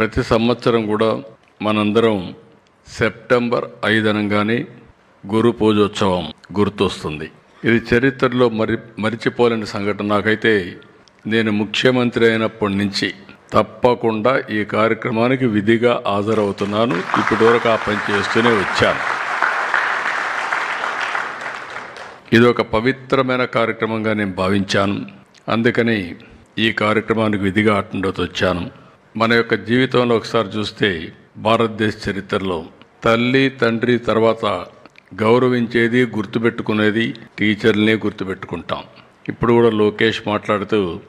ప్రతి సంవత్సరం కూడా మనందరం సెప్టెంబర్ ఐదు గురు పూజోత్సవం గుర్తొస్తుంది. ఇది చరిత్రలో మరి మరిచిపోలేని సంఘటన. నాకైతే నేను ముఖ్యమంత్రి అయినప్పటి నుంచి తప్పకుండా ఈ కార్యక్రమానికి విధిగా హాజరవుతున్నాను. ఇప్పటివరకు ఆ పని చేస్తూనే వచ్చాను. ఇది ఒక పవిత్రమైన కార్యక్రమంగా నేను భావించాను. అందుకని ఈ కార్యక్రమానికి విధిగా అటెండ్ వచ్చాను మన యొక్క జీవితంలో ఒకసారి చూస్తే భారతదేశ చరిత్రలో తల్లి తండ్రి తర్వాత గౌరవించేది గుర్తుపెట్టుకునేది టీచర్లనే గుర్తుపెట్టుకుంటాం. ఇప్పుడు కూడా లోకేష్ మాట్లాడుతూ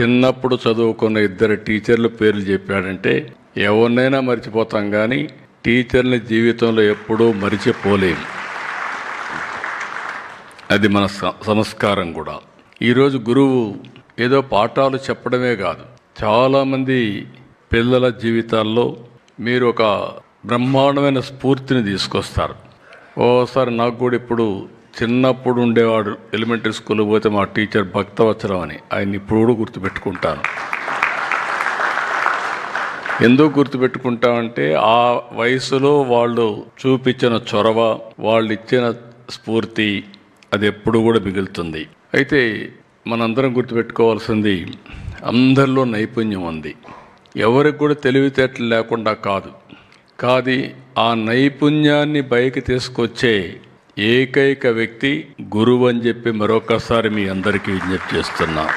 చిన్నప్పుడు చదువుకున్న ఇద్దరు టీచర్లు పేర్లు చెప్పాడంటే ఎవరినైనా మర్చిపోతాం కానీ టీచర్ని జీవితంలో ఎప్పుడూ మరిచిపోలేము అది మన స- సంస్కారం కూడా. ఈరోజు గురువు ఏదో పాఠాలు చెప్పడమే కాదు. చాలామంది పిల్లల జీవితాల్లో మీరు ఒక బ్రహ్మాండమైన స్ఫూర్తిని తీసుకొస్తారు. ఓసారి నాకు కూడా ఇప్పుడు చిన్నప్పుడు ఉండేవాడు ఎలిమెంటరీ స్కూల్కి పోతే మా టీచర్ భక్తవత్సరం అని. ఆయన ఇప్పుడు కూడా గుర్తుపెట్టుకుంటాను. ఎందుకు గుర్తుపెట్టుకుంటామంటే ఆ వయసులో వాళ్ళు చూపించిన చొరవ వాళ్ళు ఇచ్చిన స్ఫూర్తి అది ఎప్పుడు కూడా మిగులుతుంది. అయితే మనందరం గుర్తుపెట్టుకోవాల్సింది అందరిలో నైపుణ్యం ఉంది. ఎవరికి కూడా తెలివితేటలు లేకుండా కాదు. కాది ఆ నైపుణ్యాన్ని బయకి తీసుకొచ్చే ఏకైక వ్యక్తి గురువు అని చెప్పి మరొకసారి మీ అందరికీ విజ్ఞప్తి చేస్తున్నా.